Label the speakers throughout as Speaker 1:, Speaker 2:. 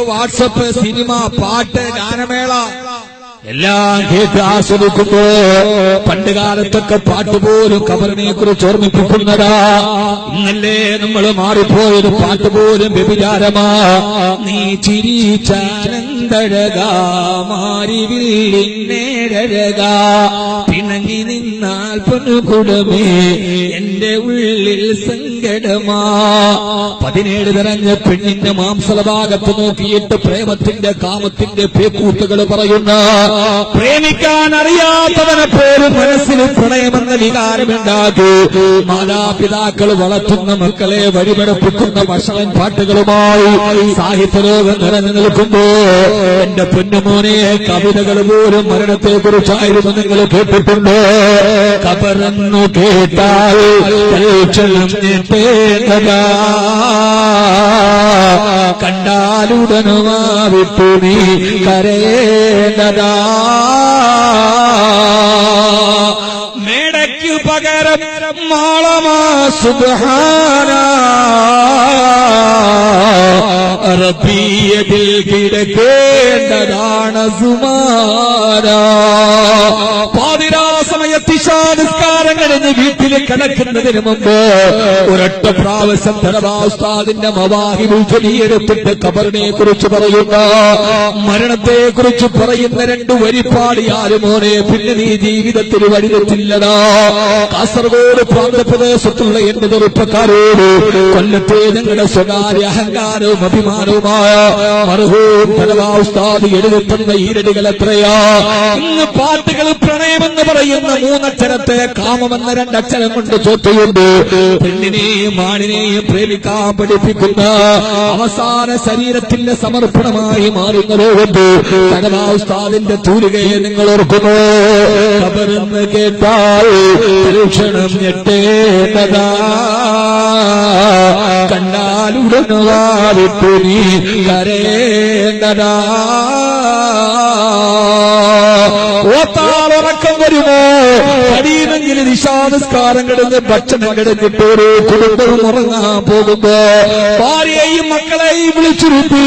Speaker 1: WhatsApp cinema പാട്ട് ഗാനമേള. എല്ലാം കേട്ട് ആസ്വദിക്കുമ്പോ പണ്ട് കാലത്തൊക്കെ പാട്ടുപോലും കബറിനെ കുറിച്ച് ഓർമ്മിപ്പിക്കുന്നതാ. ഇന്നല്ലേ നമ്മൾ മാറിപ്പോയൊരു പാട്ടുപോലും വ്യഭിചാരമാ. നീ ചിരിച്ചാനന്ദഴകാ മാറിവില്ലിന്നേഴകാ പിണങ്ങി നിന്നാൽ പൊന്നുകുടമേ എന്റെ ഉള്ളിൽ സങ്കടമാ. പതിനേഴ് നിറഞ്ഞ പെണ്ണിന്റെ മാംസല ഭാഗത്ത് നോക്കിയിട്ട് പ്രേമത്തിന്റെ കാമത്തിന്റെ പേക്കൂത്തുകൾ പറയുന്ന പ്രേമിക്കാൻ അറിയാത്തവനെ പോലും മനസ്സിൽ പ്രണയമെന്ന വികാരമുണ്ടാകൂ. മാതാപിതാക്കൾ വളർത്തുന്ന മക്കളെ വഴിപടപ്പിക്കുന്ന ഭക്ഷണൻ പാട്ടുകളുമായി സാഹിത്യലോകം നിറഞ്ഞു നിൽക്കുമ്പോ എന്റെ പൊന്നുമോനെ കവിതകൾ പോലും മരണത്തെ കുറിച്ചായിരുന്നു നിങ്ങൾ കേട്ടിട്ടുണ്ട്? കബറന്നു കേട്ടാൽ പരീക്ഷണം കണ്ടാലുടനുമാവിട്ടു കണ്ടാലുടനുമാ വിട്ടു നീ കരയേണ്ടതാ. മേടയ്ക്കു പകരം മാളമാ സുബഹാന. റബിയതിൽ കിടക്കേണ്ടതാണ് സുമാര പാതിരാ প্রতিশোধ നിസ്കാരം കഴിഞ്ഞ് വീട്ടിൽ കിടക്കുന്നതിന് മുമ്പ് ഒരൊറ്റ പ്രാവശ്യം ധനവാസ്താദിന്റെ മവാഹിബിൽ ചൊല്ലിയെടുത്തിട്ട് കബറിനെ കുറിച്ച് പറയുന്ന മരണത്തെ കുറിച്ച് പറയുന്ന രണ്ട് വരിപ്പാടിയാൽ മോനെ? പിന്നെ നീ ജീവിതത്തിൽ വഴിതെറ്റില്ലടാ കാസർഗോഡ് പ്രാന്തപ്രദേശത്തുള്ള എന്റെ ചെറുപ്പക്കാരോട് കൊല്ലത്തെ ഞങ്ങളുടെ സ്വകാര്യ അഹങ്കാരവും അഭിമാനവുമായ ധനവാസ്താദ് എഴുതിത്തന്ന ഈരടികൾ എത്രയാ? ഇന്ന് പാട്ടുകൾ പ്രണയമെന്ന് പറയുന്ന മൂന്നക്ഷരത്തെ കാമമെന്ന രണ്ടക്ഷരം കൊണ്ട് ചോദ്യമുണ്ട് പെണ്ണിനെയും ആണിനെയും പ്രേമിക്കാൻ പഠിപ്പിക്കുന്ന അവസാന ശരീരത്തിന്റെ സമർപ്പണമായി മാറുന്നതുകൊണ്ട് ധനവാസ്താദിന്റെ തൂലികയെ നിങ്ങൾ ഓർക്കുന്നു. കബറെന്ന് കേട്ടാൽ പരീക്ഷണം ഞെട്ടേണ്ടതാ. കണ്ടാലുടനുവാ വിട്ടു നീ കരേണ്ടതാ കടീമെങ്കിൽ നിശാനസ്കാരം കിടന്ന് ഭക്ഷണം കിടന്നിട്ട് ഒരു കുടുംബവും ഉറങ്ങാൻ പോകുമ്പോ ഭാര്യയെയും മക്കളെയും വിളിച്ചിരുത്തി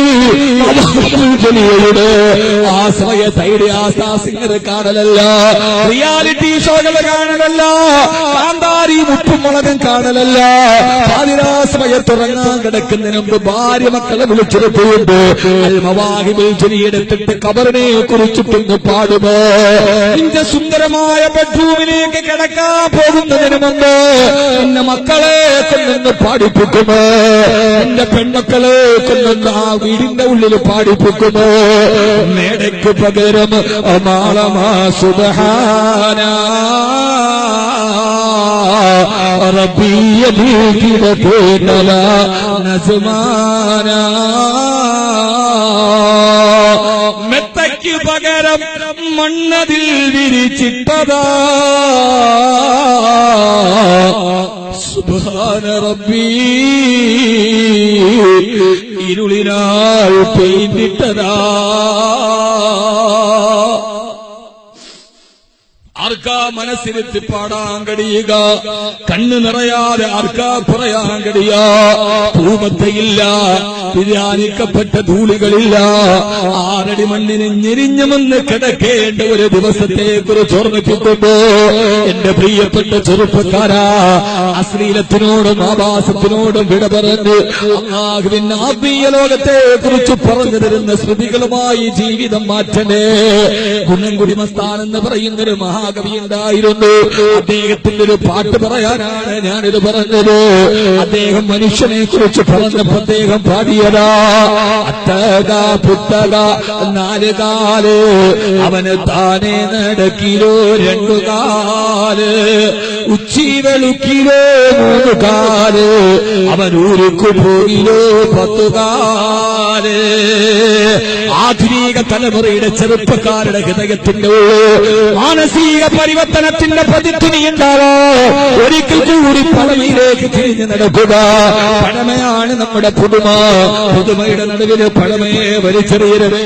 Speaker 1: ആ ആശ്രയ ആസാസിംഗർ കാണലല്ല. റിയാലിറ്റി ഷോകൾ കാണലല്ല. കാന്താരി മുപ്പും മുളകും കാണലല്ല പാതിരാശ്രയത്തുറങ്ങാൻ കിടക്കുന്നതിന് മുമ്പ് ഭാര്യ മക്കളെ വിളിച്ചിരുത്തിയുണ്ട്. മവാഹിബിൽ ജലിയെടുത്തിട്ട് കബറിനെ കുറിച്ചിട്ടൊന്ന് പാടുമോ? നിന്റെ സുന്ദരമായ ബെഡ്റൂമിലേക്ക് കിടക്കാൻ പോകുന്നതിന് മുമ്പ് എന്റെ മക്കളെ കൊണ്ടൊന്ന് പാടിപ്പിക്കുമോ? എന്റെ പെൺമക്കളെ കൊണ്ടൊന്ന് ആ വീടിന്റെ ഉള്ളിൽ പാടിപ്പിക്കുമോ? മേടയ്ക്ക് പകരം അമാളമാ സുബഹാന. റബ്ബിയ കിടക്കേണ്ടല നസുമാന മെത്തയ്ക്ക് പകരം മണ്ണതിൽ വിരിച്ചിട്ടതാ. സുബാന റബ്ബീ. ഇരുളിനാൽ പെയിന്റിട്ടതാ ആർക്കാ മനസ്സിലെത്തി പാടാൻ കഴിയുക? കണ്ണു നിറയാതെ ആർക്കാ പറയാൻ കഴിയാ ഭൂമത്തയില്ല തിരാനിക്കപ്പെട്ട ധൂളികളില്ല. ആരടി മണ്ണിന് ഞെരിഞ്ഞുമെന്ന് കിടക്കേണ്ട ഒരു ദിവസത്തെ കുറിച്ച് ഓർമ്മിപ്പിക്കുമ്പോ എന്റെ പ്രിയപ്പെട്ട ചെറുപ്പക്കാരാ അശ്ലീലത്തിനോടും ആവാസത്തിനോടും വിട പറഞ്ഞ് അള്ളാഹുവിൻ ആത്മീയ ലോകത്തെ കുറിച്ച് പറഞ്ഞു തരുന്ന ശ്രുതികളുമായി ജീവിതം മാറ്റണേ. ഗുണം എന്ന് പറയുന്നൊരു മഹാകവി ഉണ്ടായിരുന്നു. അദ്ദേഹത്തിന്റെ ഒരു പാട്ട് പറയാനാണ് ഞാനിത് പറഞ്ഞത്. അദ്ദേഹം മനുഷ്യനെ കുറിച്ച് പറഞ്ഞപ്പോ അദ്ദേഹം പാടിയതാ. പുത്തക നാല് കാൽ അവന് താനെ നടക്കിലോ രണ്ടു കാൽ ഉച്ചി വെളുക്കിലോ മൂന്ന് കാൽ അവൻ ഊരുക്കു പോകിലോ പത്തു കാൽ. ആധുനിക തലമുറയുടെ ചെറുപ്പക്കാരുടെ ഹൃദയത്തിന്റെ മാനസിക പരിവർത്തനത്തിന്റെ പ്രതിധ്വനി ഉണ്ടാവോ ഒരിക്കൽ കൂടി പഴമയിലേക്ക് തിരിഞ്ഞു നടക്കുക. പഴമയാണ് നമ്മുടെ പുതുമ. പുതുമയുടെ നടുവിൽ പഴമയെ വലിച്ചെറിയരുത്.